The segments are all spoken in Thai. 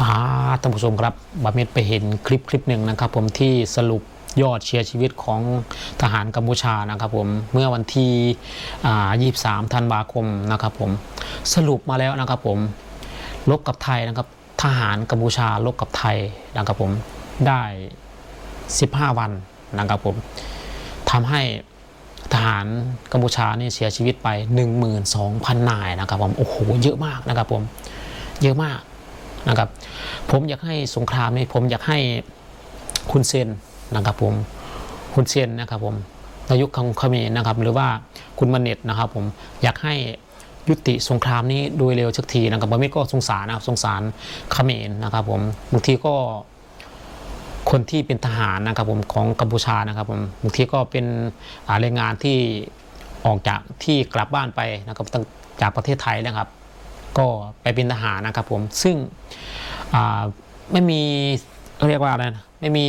ป้าท่านผู้ชมครับบาเมดไปเห็นคลิปคลิปหนึ่งนะครับ ผมที่สรุปยอดเชียร์ชีวิตของทหารกัมพูชานะครับผมเมื่อวันที่ 23 ธันวาคมนะครับผมสรุปมาแล้วนะครับผมลบกับไทยนะครับ ทหารกัมพูชาลบกับไทยนะครับผมได้ 15 วันนะครับผมทำให้ทหารกัมพูชานี่เสียชีวิตไป 12,000 นายนะครับผมโอ้โหเยอะมากนะครับผมเยอะมาก นะครับ ผมอยากให้สงครามนี้ผมอยากให้คุณเซนนะครับผมคุณเซนนะครับผมนายกของเขมรนะครับ หรือว่าคุณมาเน็ตนะครับ ผมอยากให้ยุติสงครามนี้โดยเร็วสักทีนะครับบางทีก็สงสารนะครับสงสารเขมรนะครับ ผมบางทีก็คนที่เป็นทหารนะครับผมของกัมพูชานะครับผมบางทีก็เป็นแรงงานที่ออกจากที่กลับบ้านไปนะครับจากประเทศไทยนะครับ ก็ไปเป็นทหารนะครับผมซึ่งไม่มีเรียกว่าอะไรนะไม่มี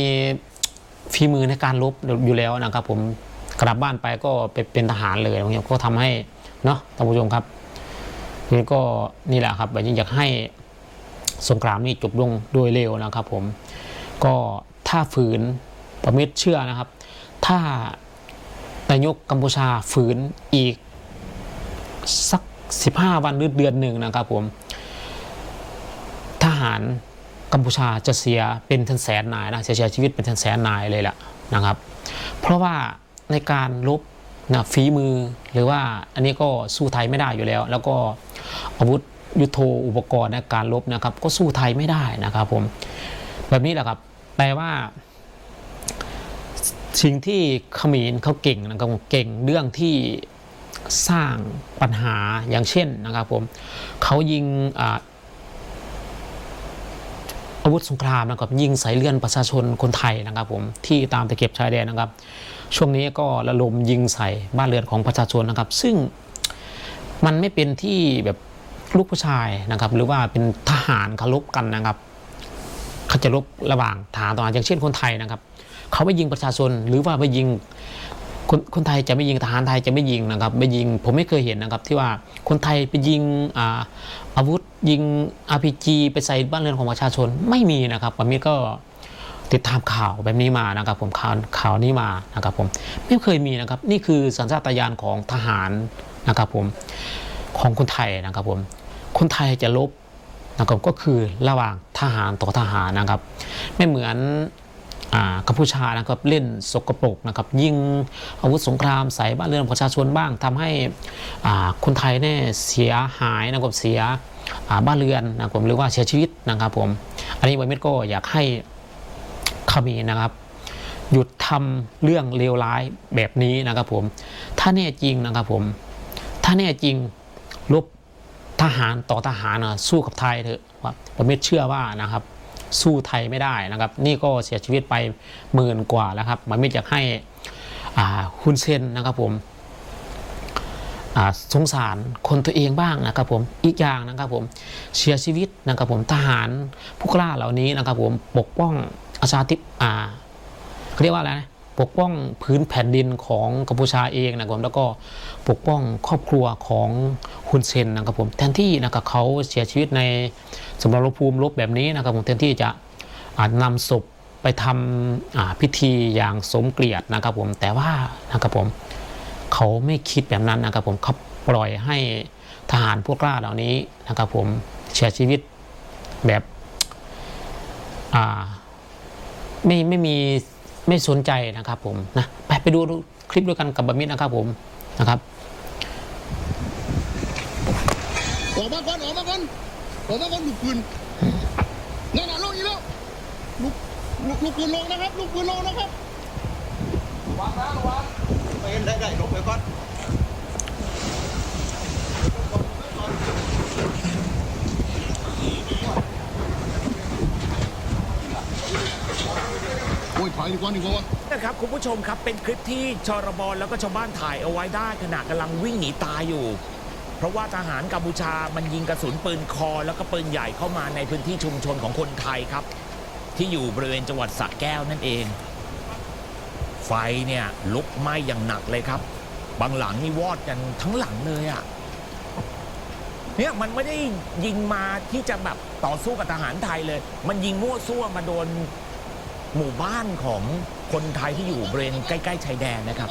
ฝีมือในการรบอยู่แล้วนะครับผมกลับบ้านไปก็ไปเป็นทหารเลยอย่างเงี้ยก็ทำให้เนาะท่านผู้ชมครับนี่ก็นี่แหละครับแบบนี้อยากให้สงครามนี้จบลงโดยเร็วนะครับ ผมก็ถ้าฝืนประมิตรเชื่อนะครับ ถ้านายกกัมพูชาฝืนอีกสัก 15 วันหรือเดือนหนึ่งนะครับผม ทหารกัมพูชาจะเสียเป็นทันแสนนายนะเสียชีวิตเป็นทันแสนนายเลยแหละนะครับ เพราะว่าในการลบนะฝีมือหรือว่าอันนี้ก็สู้ไทยไม่ได้อยู่แล้ว แล้วก็อาวุธยุโทโธอุปกรณ์ในการลบนะครับ ก็สู้ไทยไม่ได้นะครับผมแบบนี้แหละครับแปลว่า สิ่งที่เขมรเขาเก่งนะครับเก่งเรื่องที่ สร้างปัญหาอย่างเช่นนะครับผมเขายิงอาวุธสงครามนะครับยิงใส่เลื่อนประชาชนคนไทยนะครับผมที่ตามตะเข็บชายแดนนะครับ ช่วงนี้ก็ระลมยิงใส่บ้านเรือนของประชาชนนะครับ ซึ่งมันไม่เป็นที่แบบลูกผู้ชายนะครับ หรือว่าเป็นทหารเขารบกันนะครับเขาจะรบระหว่างทหารต่อหารอย่างเช่นคนไทยนะครับ เขาไปยิงประชาชนหรือว่าไปยิง คนคนไทยจะไม่ยิงทหารไทยจะไม่ยิงนะครับไม่ยิงผมไม่เคยเห็นนะครับที่ว่าคนไทยไปยิงอาอาวุธยิง RPG ไปใส่บ้านเรือนของประชาชนไม่มีนะครับผมนี่ก็ติดตามข่าวแบบนี้มานะครับผมข่าวข่าวนี้มานะครับผมไม่เคยมีนะครับ นี่คือสัญชาตญาณของทหารนะครับผมของคนไทยนะครับผมคนไทยจะลบนะครับก็คือระหว่างทหารต่อทหารนะครับ ไม่เหมือน กัมพูชานะครับเล่นสกปรกนะครับยิงอาวุธสงครามใส่บ้านเรือนประชาชนบ้างทำให้คนไทยเนี่ยเสียหายนะครับเสียบ้านเรือนนะครับผมหรือว่าเสียชีวิตนะครับผมอันนี้ไวเม็ดก็อยากให้ขมีนะครับหยุดทำเรื่องเลวร้ายแบบนี้นะครับผมถ้าแน่จริงนะครับผมถ้าแน่จริงลบทหารต่อทหารนะสู้กับไทยเถอะว่าผมไม่เชื่อว่านะครับ สู้ไทยไม่ได้นะครับ นี่ก็เสียชีวิตไปหมื่นกว่าแล้วครับมันไม่อยากให้คุณเซนนะครับผมสงสารคนตัวเองบ้างนะครับผมอีกอย่างนะครับผมเสียชีวิตนะครับผมทหารผู้กล้าเหล่านี้นะครับผมปกป้องอาชาติอ่าเขาเรียกว่าอะไรนะ ปกป้องพื้นแผ่นดินของกัมพูชาเองนะครับผมแล้วก็ปกป้องครอบครัวของฮุนเซนนะครับผมแทนที่นะครับเขาเสียชีวิตในสมรภูมิรบแบบนี้นะครับผมแทนที่จะอ่านำศพไปทำพิธีอย่างสมเกียรตินะครับผมแต่ว่านะครับผมเขาไม่คิดแบบนั้นนะครับผมเขาปล่อยให้ทหารพวกกล้าเหล่านี้นะครับผมเสียชีวิตแบบไม่ไม่มี ไม่สนใจนะครับผมนะไปไปดูคลิปด้วยกันกับบะมิดนะครับผมนะครับออกมาก่อนออกมาก่อนออกมาก่อนลูกปืนนั่นน่ะลงอีกแล้วลูกลูกลูกปืนลงนะครับ ลูกปืนลงนะครับวางนะระวังไปเห็นได้ได้ลงไปก่อน โอ้ยถอยดีกว่าดีกว่า นะครับคุณผู้ชมครับเป็นคลิปที่ชรบแล้วก็ชาวบ้านถ่ายเอาไว้ได้ขณะกำลังวิ่งหนีตายอยู่ เพราะว่าทหารกัมพูชามันยิงกระสุนปืนคอ แล้วก็ปืนใหญ่เข้ามาในพื้นที่ชุมชนของคนไทยครับ ที่อยู่บริเวณจังหวัดสระแก้วนั่นเอง ไฟเนี่ยลุกไหม้อย่างหนักเลยครับ บางหลังนี่วอดกันทั้งหลังเลยอะ่ะเนี่ยมันไม่ได้ยิงมาที่จะแบบต่อสู้กับทหารไทยเลย มันยิงมั่วซั่วมาโดน หมู่บ้านของคนไทยที่อยู่บริเวณใกล้ๆชายแดนนะครับ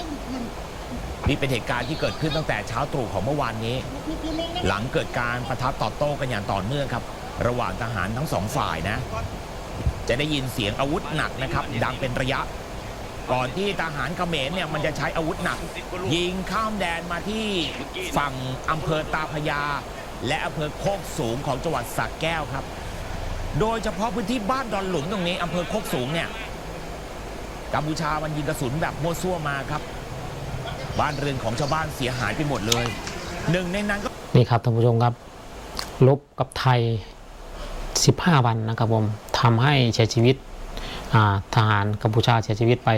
นี่เป็นเหตุการณ์ที่เกิดขึ้นตั้งแต่เช้าตรู่ของเมื่อวานนี้ หลังเกิดการประทับตอบโต้กันอย่างต่อเนื่องครับ ระหว่างทหารทั้งสองฝ่ายนะ จะได้ยินเสียงอาวุธหนักนะครับ ดังเป็นระยะ ก่อนที่ทหารเขมรเนี่ยมันจะใช้อาวุธหนัก ยิงข้ามแดนมาที่ฝั่งอำเภอตาพยา และอำเภอโคกสูงของจังหวัดสระแก้วครับ โดยเฉพาะพื้นที่บ้านดอนหลุมตรงนี้อำเภอโคกสูงเนี่ยกัมพูชามันยิงกระสุนแบบมั่วซั่วมาครับ บ้านเรือนของชาวบ้านเสียหายไปหมดเลยหนึ่งในนั้นก็นี่ครับท่านผู้ชมครับลบกับไทย 15 วันนะครับผมทำให้เสียชีวิตทหารกัมพูชาเสียชีวิตไป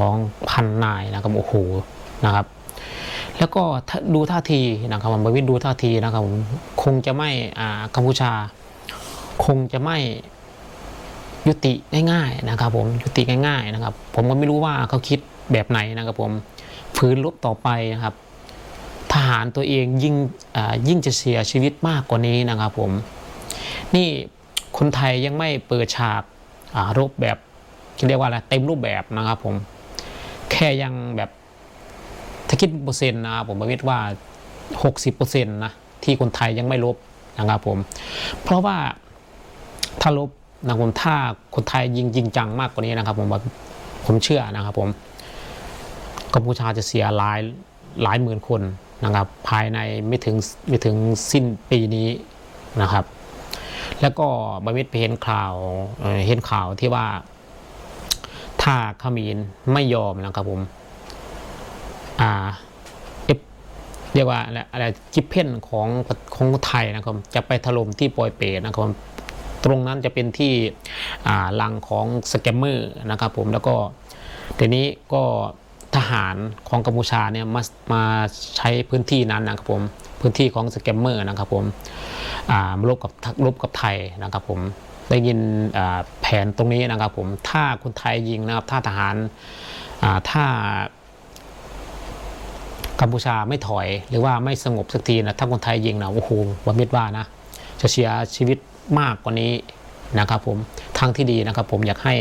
12,000 นายนะครับโอ้โหนะครับแล้วก็ดูท่าทีนะครับผมบวิทดูท่าทีนะครับผมคงจะไม่กัมพูชา คงจะไม่ยุติง่ายๆนะครับ ผมยุติง่ายๆนะครับ ผมก็ไม่รู้ว่าเขาคิดแบบไหนนะครับ ผมฝืนรบต่อไปนะครับ ทหารตัวเองยิ่งยิ่งจะเสียชีวิตมากกว่านี้นะครับ ผม นี่คนไทยยังไม่เปิดฉากรบแบบเรียกว่าอะไรเต็มรูปแบบนะครับ ผมแค่ยังแบบถ้าคิดเปอร์เซ็นต์นะครับผมคิดว่า 60%นะที่คนไทยยังไม่ลบนะครับผม เพราะว่า ถ้าลบนะผมถ้าคนไทยยิงจริงจังมากกว่านี้นะครับผมผมเชื่อนะครับผมกัมพูชาจะเสียหลายหลายหมื่นคนนะครับภายในไม่ถึงไม่ถึงสิ้นปีนี้นะครับ แล้วก็บวิทย์ไปเห็นข่าวเห็นข่าวที่ว่าถ้าขมรไม่ยอมนะครับผมอ่าเอฟเรียกว่าอะไรอะไรจิปเพนของของไทยนะครับ จะไปถล่มที่ปอยเปตนะครับ ตรงนั้นจะเป็นที่ลังของสแกมเมอร์นะครับผมแล้วก็ทีนี้ก็ทหารของกัมพูชาเนี่ยมามาใช้พื้นที่นั้นนะครับผมพื้นที่ของสแกมเมอร์นะครับผมรบกับรบกับไทยนะครับผมได้ยินแผนตรงนี้นะครับผมถ้าคนไทยยิงนะครับถ้าทหารถ้ากัมพูชาไม่ถอยหรือว่าไม่สงบสักทีนะถ้าคนไทยยิงนะโอ้โหวามิดว่านะจะเสียชีวิต มากกว่านี้นะครับผมทางที่ดีนะครับผมอยากให้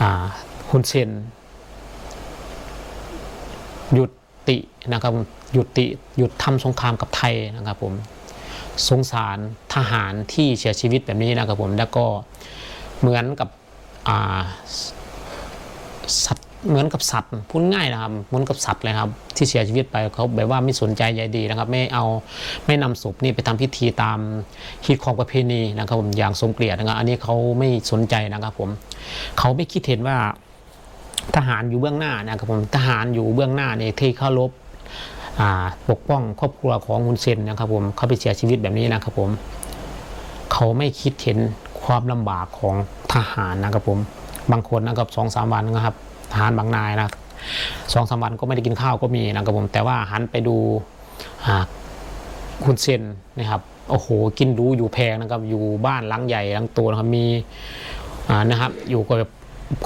อ่าฮุนเซนหยุดตินะครับหยุดติหยุดทำสงครามกับไทยนะครับผมสงสารทหารที่เสียชีวิตแบบนี้นะครับผมแล้วก็เหมือนกับสัตว์ เหมือนกับสัตว์พูดง่ายนะครับเหมือนกับสัตว์เลยครับ ที่เสียชีวิตไปเขาแบบว่าไม่สนใจใยดีนะครับ ไม่เอาไม่นำศพนี่ไปทำพิธีตามฮิตของประเพณีนะครับผมอย่างสมเกียรตินะครับ อันนี้เขาไม่สนใจนะครับ ผมเขาไม่คิดเห็นว่าทหารอยู่เบื้องหน้านะครับผมทหารอยู่เบื้องหน้าเนี่ยที่เข้ารบปกป้องครอบครัวของฮุนเซนนะครับ ผมเขาไปเสียชีวิตแบบนี้นะครับ ผมเขาไม่คิดเห็นความลำบากของทหารนะครับผมบางคนนะครับสองสามวันนะครับ ทหารบางนายนะสองสามวันก็ไม่ได้กินข้าวก็มีนะครับผมแต่ว่าหันไปดูคุณเซนนะครับโอ้โหกินดูอยู่แพงนะครับอยู่บ้านหลังใหญ่หลังโตนะครับมีนะครับอยู่กับ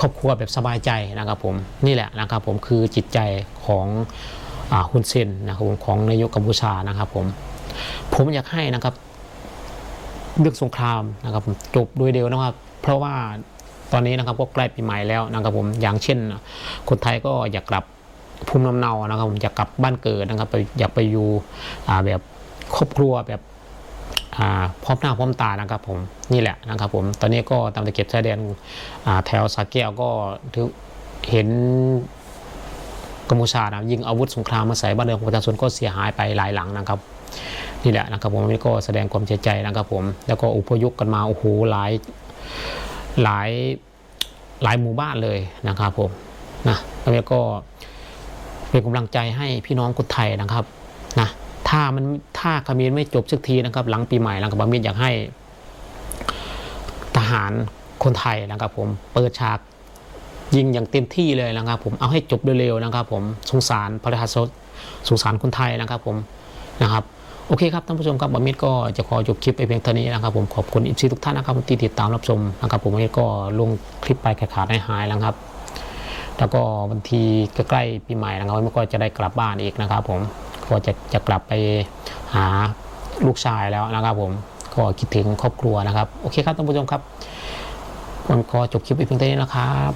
ครอบครัวแบบสบายใจนะครับผมนี่แหละนะครับผมคือจิตใจของคุณเซนนะครับผมของนายกกัมพูชานะครับผมผมอยากให้นะครับเรื่องสงครามนะครับผมจบโดยเดียวนะครับ เพราะว่า ตอนนี้นะครับก็ใกล้ปีใหม่แล้วนะครับผมอย่างเช่น คนไทยก็อยากกลับภูมิลำเนานะครับผมอยากกลับบ้านเกิดนะครับไปอยากไปอยู่แบบครอบครัวแบบพร้อมหน้าพร้อมตานะครับผมนี่แหละนะครับผมตอนนี้ก็ตามตะเก็บชายแดนแถวสาแก้วก็ถือเห็นกัมพูชานะยิงอาวุธสงครามมาใส่บ้านเรือนของประชาชนก็เสียหายไปหลายหลังนะครับนี่แหละนะครับผมนนี้ก็แสดงความเสียใจนะครับผมแล้วก็อพยพกันมาโอ้โหหลาย หลายหลายหมู่บ้านเลยนะครับผมนะแล้วก็เป็นกำลังใจให้พี่น้องคนไทยนะครับนะถ้ามันถ้าคามีนไม่จบสักทีนะครับ หลังปีใหม่นะครับบามิดอยากให้ ทหารคนไทยนะครับผมเปิดฉากยิงอย่างเต็มที่เลยนะครับผมเอาให้จบเร็วๆนะครับผมสงสารประชาชนสงสารคนไทยนะครับผมนะครับ โอเคครับท่านผู้ชมครับบามิดก็จะขอจบคลิปไปเพียงเท่านี้นะครับผมขอบคุณอิฟซีทุกท่านนะครับที่ติดตามรับชมนะครับผมบามิดก็ลงคลิปไปขาดหายแล้วครับ แล้วก็วันที่ใกล้ๆปีใหม่นะครับบามิดก็จะได้กลับบ้านอีกนะครับ ผมก็จะจะกลับไปหาลูกชายแล้วนะครับผมก็คิดถึงครอบครัวนะครับ โอเคครับท่านผู้ชมครับผมก็จบคลิปไปเพียงเท่านี้นะครับ